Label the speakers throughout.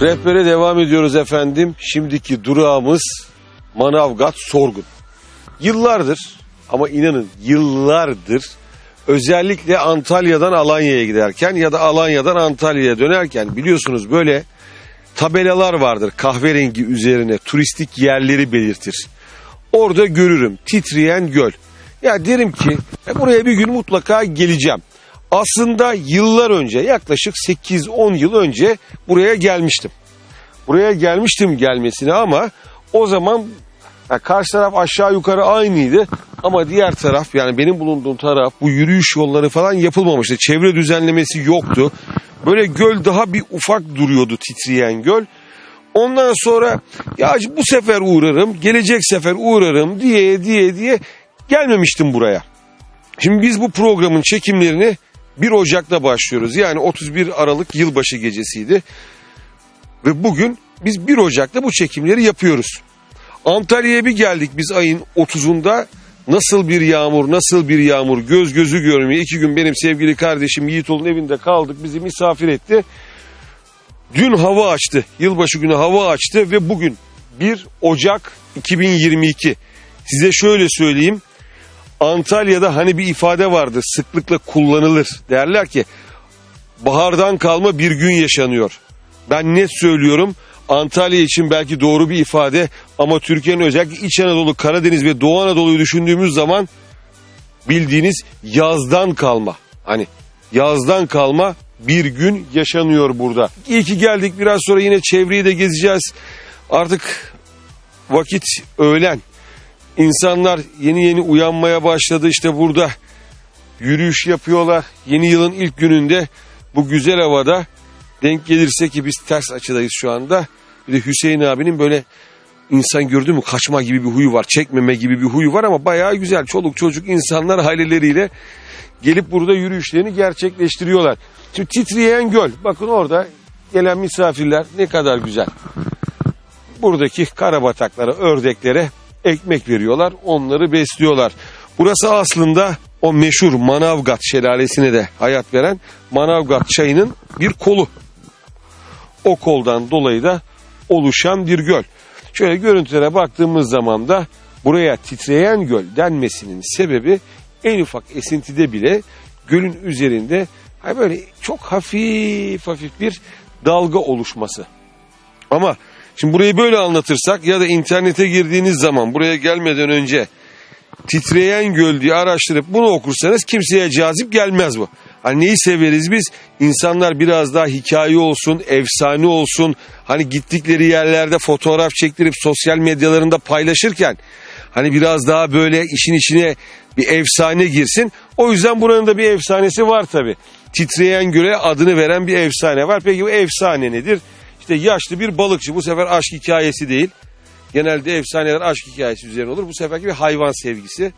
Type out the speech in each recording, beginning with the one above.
Speaker 1: Rehbere devam ediyoruz efendim. Şimdiki durağımız Manavgat Sorgun. Yıllardır ama inanın yıllardır özellikle Antalya'dan Alanya'ya giderken ya da Alanya'dan Antalya'ya dönerken biliyorsunuz böyle tabelalar vardır kahverengi üzerine turistik yerleri belirtir. Orada görürüm titreyen göl. Ya derim ki "E, buraya bir gün mutlaka geleceğim. Aslında yıllar önce yaklaşık 8-10 yıl önce buraya gelmiştim. Buraya gelmiştim gelmesine ama o zaman ya karşı taraf aşağı yukarı aynıydı ama diğer taraf yani benim bulunduğum taraf bu yürüyüş yolları falan yapılmamıştı. Çevre düzenlemesi yoktu. Böyle göl daha bir ufak duruyordu titreyen göl. Ondan sonra ya bu sefer uğrarım, gelecek sefer uğrarım diye diye diye gelmemiştim buraya. Şimdi biz bu programın çekimlerini 1 Ocak'ta başlıyoruz. Yani 31 Aralık yılbaşı gecesiydi. Ve bugün biz 1 Ocak'ta bu çekimleri yapıyoruz. Antalya'ya bir geldik biz ayın 30'unda. Nasıl bir yağmur, nasıl bir yağmur göz gözü görmüyor. İki gün benim sevgili kardeşim Yiğitol'un evinde kaldık. Bizi misafir etti. Dün hava açtı. Yılbaşı günü hava açtı ve bugün 1 Ocak 2022. Size şöyle söyleyeyim. Antalya'da hani bir ifade vardır sıklıkla kullanılır. Derler ki bahardan kalma bir gün yaşanıyor. Ben net söylüyorum Antalya için belki doğru bir ifade ama Türkiye'nin özellikle İç Anadolu, Karadeniz ve Doğu Anadolu'yu düşündüğümüz zaman bildiğiniz yazdan kalma. Hani yazdan kalma bir gün yaşanıyor burada. İyi ki geldik biraz sonra yine çevreyi de gezeceğiz. Artık vakit öğlen. İnsanlar yeni yeni uyanmaya başladı işte burada yürüyüş yapıyorlar. Yeni yılın ilk gününde bu güzel havada denk gelirse ki biz ters açıdayız şu anda. Bir de Hüseyin abinin böyle insan gördü mü kaçma gibi bir huyu var. Çekmeme gibi bir huyu var ama bayağı güzel. Çoluk çocuk insanlar aileleriyle gelip burada yürüyüşlerini gerçekleştiriyorlar. Şimdi titreyen göl. Bakın orada gelen misafirler ne kadar güzel. Buradaki karabataklara, ördeklere ekmek veriyorlar. Onları besliyorlar. Burası aslında o meşhur Manavgat şelalesine de hayat veren Manavgat çayının bir kolu. O koldan dolayı da oluşan bir göl. Şöyle görüntülere baktığımız zaman da buraya titreyen göl denmesinin sebebi en ufak esintide bile gölün üzerinde hani böyle çok hafif hafif bir dalga oluşması. Ama şimdi burayı böyle anlatırsak ya da internete girdiğiniz zaman buraya gelmeden önce titreyen göl diye araştırıp bunu okursanız kimseye cazip gelmez bu. Hani neyi severiz biz? İnsanlar biraz daha hikaye olsun, efsane olsun. Hani gittikleri yerlerde fotoğraf çektirip sosyal medyalarında paylaşırken hani biraz daha böyle işin içine bir efsane girsin. O yüzden buranın da bir efsanesi var tabi. Titreyen göle adını veren bir efsane var. Peki bu efsane nedir? İşte yaşlı bir balıkçı. Bu sefer aşk hikayesi değil. Genelde efsaneler aşk hikayesi üzerine olur. Bu seferki bir hayvan sevgisi.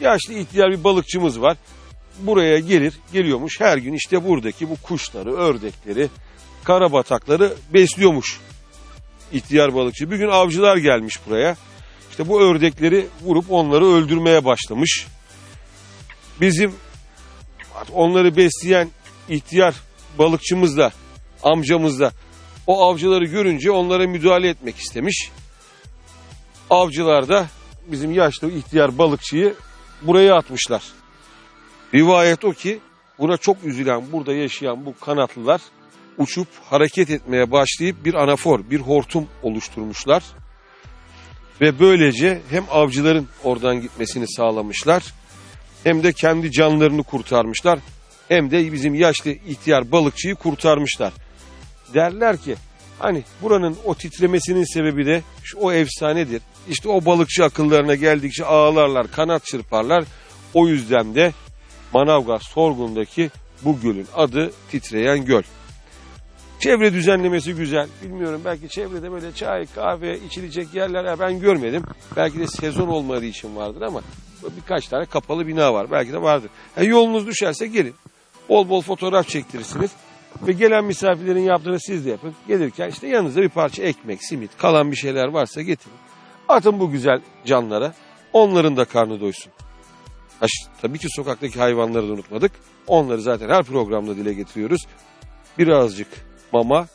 Speaker 1: Yaşlı ihtiyar bir balıkçımız var. Buraya gelir, geliyormuş her gün işte buradaki bu kuşları, ördekleri, karabatakları besliyormuş. İhtiyar balıkçı. Bir gün avcılar gelmiş buraya. İşte bu ördekleri vurup onları öldürmeye başlamış. Bizim onları besleyen ihtiyar balıkçımız da, amcamız da o avcıları görünce onlara müdahale etmek istemiş. Avcılar da bizim yaşlı ihtiyar balıkçıyı buraya atmışlar. Rivayet o ki buna çok üzülen burada yaşayan bu kanatlılar uçup hareket etmeye başlayıp bir anafor, bir hortum oluşturmuşlar. Ve böylece hem avcıların oradan gitmesini sağlamışlar hem de kendi canlarını kurtarmışlar hem de bizim yaşlı ihtiyar balıkçıyı kurtarmışlar. Derler ki hani buranın o titremesinin sebebi de şu, o efsanedir. İşte o balıkçı akıllarına geldikçe ağlarlar, kanat çırparlar. O yüzden de Manavgat Sorgun'daki bu gölün adı Titreyen Göl. Çevre düzenlemesi güzel. Bilmiyorum belki çevrede böyle çay, kahve içilecek yerler ben görmedim. Belki de sezon olmadığı için vardır ama birkaç tane kapalı bina var. Belki de vardır. Yani yolunuz düşerse gelin. Bol bol fotoğraf çektirirsiniz. Ve gelen misafirlerin yaptığını siz de yapın. Gelirken işte yanınızda bir parça ekmek, simit, kalan bir şeyler varsa getirin. Atın bu güzel canlara. Onların da karnı doysun. Ha, tabii ki sokaktaki hayvanları da unutmadık. Onları zaten her programda dile getiriyoruz. Birazcık mama,